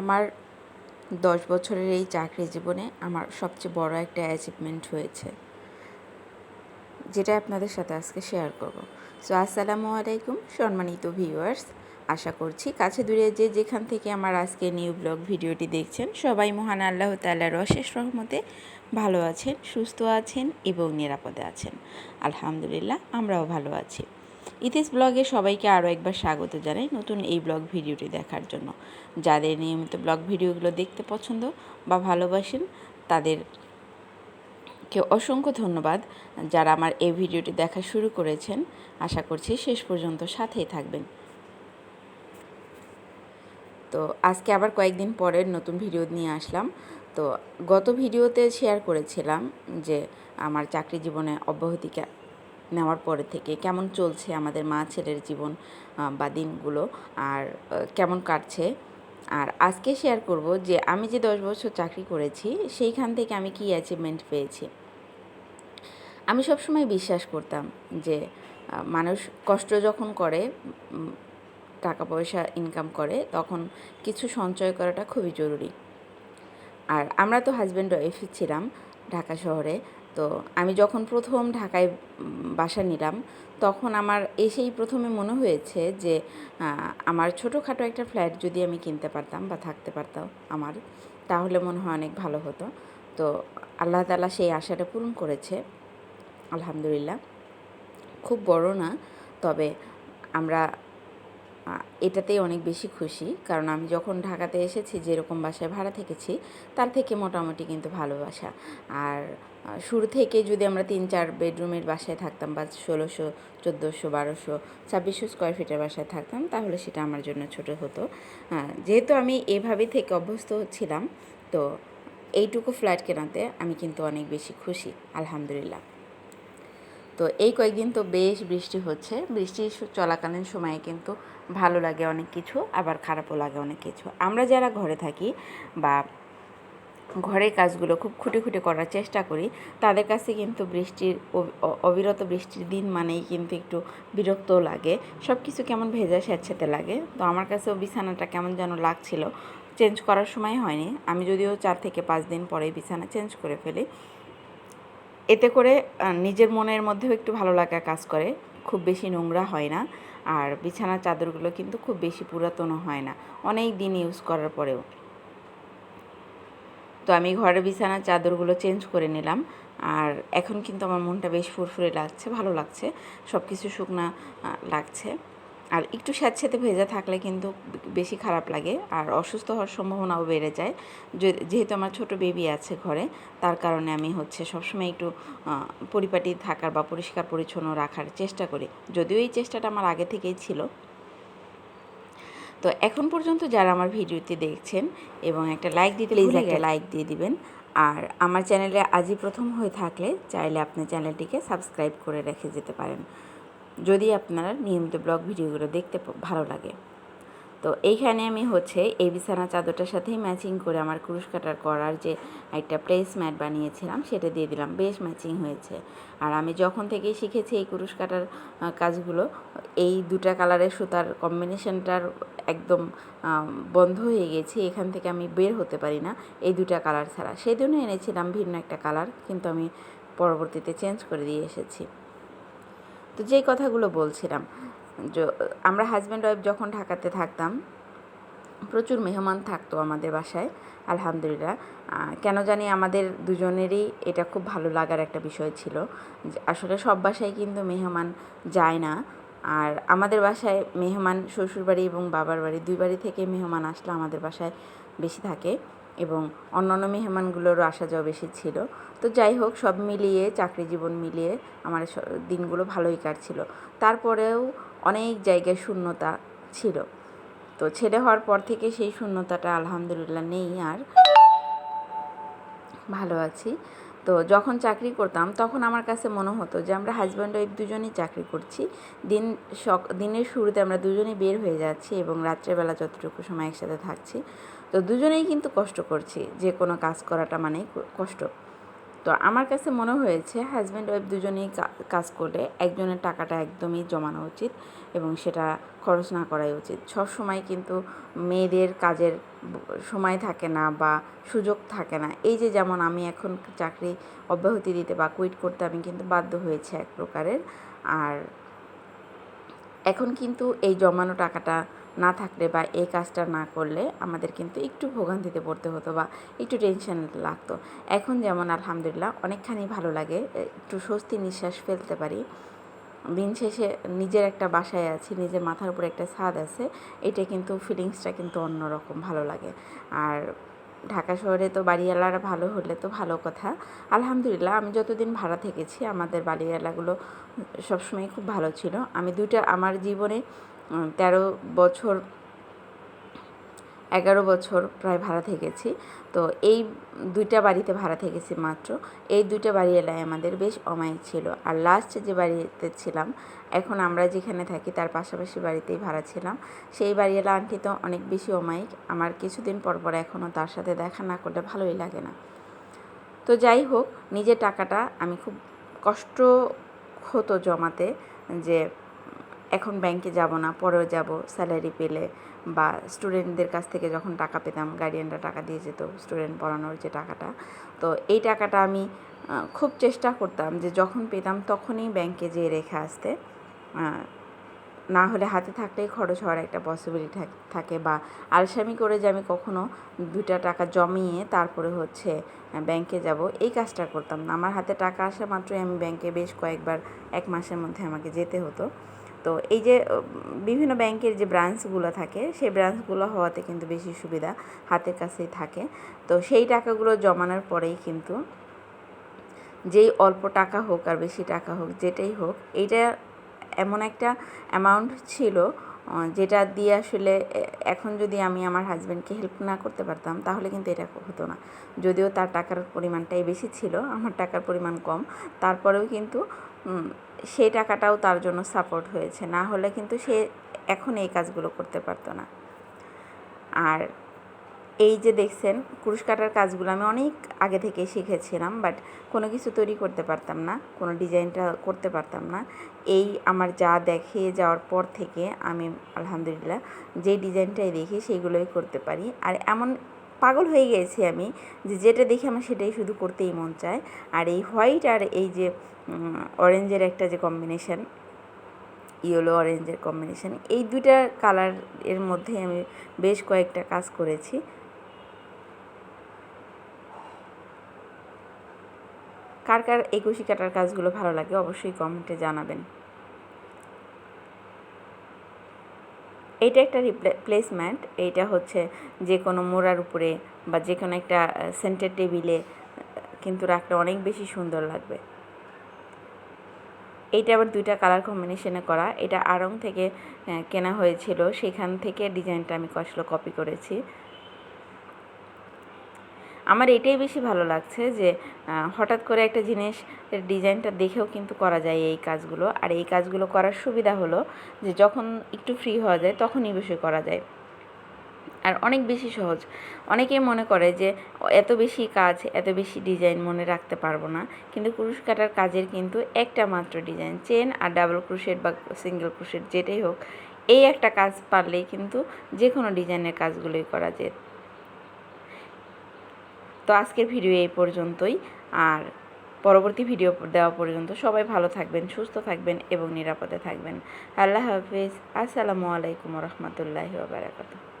আমার দশ বছরের এই চাকরি জীবনে আমার সবচেয়ে বড় একটা অ্যাচিভমেন্ট হয়েছে। যেটা আপনাদের সাথে আজকে শেয়ার করব। সো আসসালামু আলাইকুম, সম্মানিত ভিউয়ার্স আশা করছি কাছে দূরে যে যেখান থেকে আমার আজকে নিউ ব্লগ ভিডিওটি দেখছেন, সবাই মহান আল্লাহ তাল্লাহর অশেষ রহমতে ভালো আছেন, সুস্থ আছেন এবং নিরাপদে আছেন। আলহামদুলিল্লাহ, আমরাও ভালো আছি। ইতিস ব্লগে সবাইকে আরও একবার স্বাগত জানাই নতুন এই ব্লগ ভিডিওটি দেখার জন্য। যাদের নিয়মিত ব্লগ ভিডিওগুলো দেখতে পছন্দ বা ভালোবাসেন তাদের কে অসংখ্য ধন্যবাদ। যারা আমার এই ভিডিওটি দেখা শুরু করেছেন, আশা করছি শেষ পর্যন্ত সাথেই থাকবেন। তো আজকে আবার কয়েকদিন পরের নতুন ভিডিও নিয়ে আসলাম। তো গত ভিডিওতে শেয়ার করেছিলাম যে আমার চাকরি জীবনে অব্যাহতিকা নেওয়ার পরে থেকে কেমন চলছে আমাদের মা ছেলের জীবন বা দিনগুলো, আর কেমন কাটছে? আর আজকে শেয়ার করব যে আমি যে দশ বছর চাকরি করেছি, সেইখান থেকে আমি কী অ্যাচিভমেন্ট পেয়েছি। আমি সবসময় বিশ্বাস করতাম যে মানুষ কষ্ট যখন করে টাকা পয়সা ইনকাম করে, তখন কিছু সঞ্চয় করাটা খুবই জরুরি। আর আমরা তো হাজব্যান্ড ওয়াইফ ছিলাম ঢাকা শহরে তো আমি যখন প্রথম ঢাকায় বাসা নিলাম, তখন আমার এসেই প্রথমে মনে হয়েছে যে আমার ছোটোখাটো একটা ফ্ল্যাট যদি আমি কিনতে পারতাম বা থাকতে পারতাম আমার, তাহলে মনে হয় অনেক ভালো হতো। তো আল্লাহ তালা সেই আশাটা পূরণ করেছে, আলহামদুলিল্লাহ। খুব বড় না, তবে আমরা এটাতেই অনেক বেশি খুশি। কারণ আমি যখন ঢাকাতে এসেছি, যেরকম বাসায় ভাড়া থেকেছি, তার থেকে মোটামুটি কিন্তু ভালোবাসা আর শুরু থেকে যদি আমরা তিন, চার বেডরুমের বাসায় থাকতাম বা ষোলোশো, চোদ্দোশো, বারোশো, ছাব্বিশশো স্কোয়ার ফিটের বাসায় থাকতাম, তাহলে সেটা আমার জন্য ছোট হতো। যেহেতু আমি এভাবেই থেকে অভ্যস্ত হচ্ছিলাম তো এইটুকু ফ্ল্যাট কেনাতে আমি কিন্তু অনেক বেশি খুশি, আলহামদুলিল্লাহ। তো এই কয়েকদিন তো বেশ বৃষ্টি হচ্ছে। বৃষ্টি চলাকালীন সময়ে কিন্তু ভালো লাগে অনেক কিছু, আবার খারাপও লাগে অনেক কিছু। আমরা যারা ঘরে থাকি বা ঘরের কাজগুলো খুব খুঁটে খুঁটে করার চেষ্টা করি, তাদের কাছে কিন্তু বৃষ্টির অবিরত বৃষ্টির দিন মানেই কিন্তু একটু বিরক্তও লাগে। সব কিছু কেমন ভেজা স্যাঁতস্যাঁতে লাগে। তো আমার কাছেও বিছানাটা কেমন যেন লাগছিল। চেঞ্জ করার সময় হয়নি। আমি যদিও চার থেকে পাঁচ দিন পরে বিছানা চেঞ্জ করে ফেলি। এতে করে নিজের মনের মধ্যেও একটু ভালো লাগা কাজ করে। খুব বেশি নোংরা হয় না। আর বিছানার চাদরগুলো কিন্তু খুব বেশি পুরাতনও হয় না। অনেক দিন ইউজ করার পরেও। তো আমি ঘরের বিছানার চাদরগুলো চেঞ্জ করে নিলাম। আর এখন কিন্তু আমার মনটা বেশ ফুরফুরে লাগছে, ভালো লাগছে। সব কিছু শুকনা লাগছে। আর একটু স্যাঁতস্যাঁতে ভেজা থাকলে কিন্তু বেশি খারাপ লাগে। আর অসুস্থ হওয়ার সম্ভাবনাও বেড়ে যায়। যেহেতু আমার ছোট বেবি আছে ঘরে তার কারণে আমি হচ্ছে সবসময় একটু পরিপাটি থাকার বা পরিষ্কার পরিচ্ছন্ন রাখার চেষ্টা করি। যদিও এই চেষ্টাটা আমার আগে থেকেই ছিল। তো এখন পর্যন্ত যারা আমার ভিডিওটি দেখছেন এবং একটা লাইক দিতে প্লিজ একটা লাইক দিয়ে দিবেন। আর আমার চ্যানেলে আজই প্রথম হয়ে থাকলে চাইলে আপনি চ্যানেলটিকে সাবস্ক্রাইব করে রেখে যেতে পারেন। যদি আপনারা নিয়মিত ব্লগ ভিডিওগুলো দেখতে ভালো লাগে। তো এইখানে আমি হচ্ছে এই বিছানা চাদরটার সাথেই ম্যাচিং করে আমার কুরুশ কাটার করার যে একটা প্লেস ম্যাট বানিয়েছিলাম, সেটা দিয়ে দিলাম। বেশ ম্যাচিং হয়েছে। আর আমি যখন থেকেই শিখেছি এই কুরুশ কাটার কাজগুলো, এই দুটা কালারের সুতার কম্বিনেশনটার একদম বন্ধ হয়ে গেছে। এখান থেকে আমি বের হতে পারি না এই দুটা কালার ছাড়া। সেই জন্য এনেছিলাম ভিন্ন একটা কালার কিন্তু আমি পরবর্তীতে চেঞ্জ করে দিয়ে এসেছি। তো যেই কথাগুলো বলছিলাম আমরা হাজব্যান্ড ওয়াইফ যখন ঢাকাতে থাকতাম, প্রচুর মেহমান থাকতো আমাদের বাসায়, আলহামদুলিল্লাহ। কেন জানি আমাদের দুজনেরই এটা খুব ভালো লাগার একটা বিষয় ছিল আসলে সব বাসায় কিন্তু মেহমান যায় না। আর আমাদের বাসায় মেহমান, শ্বশুরবাড়ি এবং বাবার বাড়ি, দুই বাড়ি থেকে মেহমান আসলে আমাদের বাসায় বেশি থাকে। এবং অন্যান্য মেহমানগুলোরও আসা যাওয়া বেশি ছিল। তো যাই হোক, সব মিলিয়ে, চাকরি জীবন মিলিয়ে আমার দিনগুলো ভালোই কাটছিল। তারপরেও অনেক জায়গায় শূন্যতা ছিল। তো ছেলে হওয়ার পর থেকে সেই শূন্যতাটা আলহামদুলিল্লাহ নেই আর ভালো আছি। তো যখন চাকরি করতাম, তখন আমার কাছে মনে হতো যে আমরা হাজব্যান্ড ওয়াইফ দুজনেই চাকরি করছি। দিন সক, দিনের শুরুতে আমরা দুজনেই বের হয়ে যাচ্ছি এবং রাত্রেবেলা যতটুকু সময় একসাথে থাকছি তো দুজনেই কিন্তু কষ্ট করছি যে কোনো কাজ করাটা মানেই কষ্ট। তো আমার কাছে মনে হয়েছে হাজব্যান্ড ওয়াইফ দুজনেই কাজ করলে একজনের টাকাটা একদমই জমানো উচিত এবং সেটা খরচ না করাই উচিত। সব সময় কিন্তু মেয়েদের কাজের সময় থাকে না বা সুযোগ থাকে না। এই যে যেমন আমি এখন চাকরি অব্যাহতি দিতে বা কুইট করতে আমি কিন্তু বাধ্য হয়েছে এক প্রকারের। আর এখন কিন্তু এই জমানো টাকাটা থাকলে বা এই কাজটা না করলে আমাদের কিন্তু একটু ভোগান্তিতে পড়তে হতো বা একটু টেনশন লাগতো। এখন যেমন আলহামদুলিল্লাহ অনেকখানি ভালো লাগে একটু স্বস্তি নিঃশ্বাস ফেলতে পারি। দিন শেষে নিজের একটা বাসায় আছি, নিজের মাথার উপরে একটা ছাদ আছে, এটা কিন্তু ফিলিংসটা কিন্তু অন্যরকম ভালো লাগে। আর ঢাকা শহরে তো বাড়িওয়ালারা ভালো হলে তো ভালো কথা। আলহামদুলিল্লাহ আমি যতদিন ভাড়া থেকেছি, আমাদের বাড়িওয়ালাগুলো সবসময় খুব ভালো ছিল। আমি দুইটা, আমার জীবনে তেরো বছর, এগারো বছর প্রায় ভাড়া থেকেছি তো এই দুইটা বাড়িতে ভাড়া থেকেছি মাত্র। এই দুইটা বাড়ি এলাকায় আমাদের বেশ অমায়িক ছিল। আর লাস্ট যে বাড়িতে ছিলাম, এখন আমরা যেখানে থাকি তার পাশাপাশি বাড়িতেই ভাড়া ছিলাম। সেই বাড়িওয়ালা আন্টি তো অনেক বেশি অমায়িক। আমার কিছুদিন পর পর এখনও তার সাথে দেখা না করলে ভালোই লাগে না। তো যাই হোক, নিজের টাকাটা আমি খুব কষ্ট হতো জমাতে যে এখন ব্যাংকে যাব না, পরেও যাব স্যালারি পেলে বা স্টুডেন্টদের কাছ থেকে যখন টাকা পেতাম গার্ডিয়ানরা টাকা দিয়ে যেত স্টুডেন্ট পড়ানোর যে টাকাটা। তো এই টাকাটা আমি খুব চেষ্টা করতাম যে যখন পেতাম তখনই ব্যাংকে যেয়ে রেখে আসতে। না হলে হাতে থাকলেই খরচ হওয়ার একটা পসিবিলিটি থাকে বা আলসামি করে যে আমি কখনো দুটা টাকা জমিয়ে তারপরে হচ্ছে ব্যাংকে যাব, এই কাজটা করতাম না। আমার হাতে টাকা আসা মাত্রই আমি ব্যাংকে বেশ কয়েকবার, এক মাসের মধ্যে আমাকে যেতে হতো। তো এই যে বিভিন্ন ব্যাংকের যে ব্রাঞ্চগুলো থাকে, সেই ব্রাঞ্চগুলো হওয়াতে কিন্তু বেশি সুবিধা হাতের কাছেই থাকে। তো সেই টাকাগুলো জমানোর পরেই কিন্তু যেই অল্প টাকা হোক আর বেশি টাকা হোক, যেটাই হোক, এইটা এমন একটা অ্যামাউন্ট ছিল যেটা দিয়ে আসলে এখন যদি আমি আমার হাজব্যান্ডকে হেল্প না করতে পারতাম, তাহলে কিন্তু এটা হতো না। যদিও তার টাকার পরিমাণটাই বেশি ছিল, আমার টাকার পরিমাণ কম, তারপরেও কিন্তু সেই টাকাটাও তার জন্য সাপোর্ট হয়েছে। না হলে কিন্তু সে এখন এই কাজগুলো করতে পারতো না। আর এই যে দেখছেন, কুরুশ কাটার কাজগুলো আমি অনেক আগে থেকে শিখেছিলাম বাট কোনো কিছু তৈরি করতে পারতাম না, কোনো ডিজাইনটা করতে পারতাম না। এই আমার যা দেখে যাওয়ার পর থেকে আমি, আলহামদুলিল্লাহ যে ডিজাইনটাই দেখি, সেইগুলোই করতে পারি। আর এমন পাগল হয়ে গেছি আমি যে যেটা দেখি আমার সেটাই শুধু করতেই মন চায়। আর এই হোয়াইট আর এই যে অরেঞ্জের একটা যে কম্বিনেশান ইয়েলো অরেঞ্জের কম্বিনেশান এই দুইটা কালারের মধ্যে আমি বেশ কয়েকটা কাজ করেছি। কার কার একুশি কাটার কাজগুলো ভালো লাগে অবশ্যই কমেন্টে জানাবেন। এইটা একটা রিপ্লেসমেন্ট এটা হচ্ছে যে কোনো মোড়ার উপরে বা যে কোনো একটা সেন্টার টেবিলে কিন্তু রাখলে অনেক বেশি সুন্দর লাগবে। এইটা আবার দুইটা কালার কম্বিনেশনে করা। এটা আড়ং থেকে কেনা হয়েছিল। সেখান থেকে ডিজাইনটা আমি কসলো কপি করেছি। আমার এটাই বেশি ভালো লাগছে যে হঠাৎ করে একটা জিনিস ডিজাইনটা দেখেও কিন্তু করা যায় এই কাজগুলো। আর এই কাজগুলো করার সুবিধা হলো যে, যখন একটু ফ্রি হওয়া যায়, তখনই বেশি করা যায়। আর অনেক বেশি সহজ। অনেকেই মনে করে যে, এত বেশি কাজ, এত বেশি ডিজাইন মনে রাখতে পারব না। কিন্তু ক্রুশ কাটার কাজের কিন্তু একটা মাত্র ডিজাইন, চেন আর ডাবল ক্রুশের বা সিঙ্গেল ক্রুশের যেটাই হোক, এই একটা কাজ পারলেই কিন্তু যে কোনো ডিজাইনের কাজগুলোই করা যায়। তো আজকের ভিডিও এই পর্যন্তই। আর পরবর্তী ভিডিও দেওয়া পর্যন্ত সবাই ভালো থাকবেন, সুস্থ থাকবেন এবং নিরাপদে থাকবেন। আল্লাহ হাফিজ। আসসালামু আলাইকুম রহমতুল্লাহ বারাকাতুহ।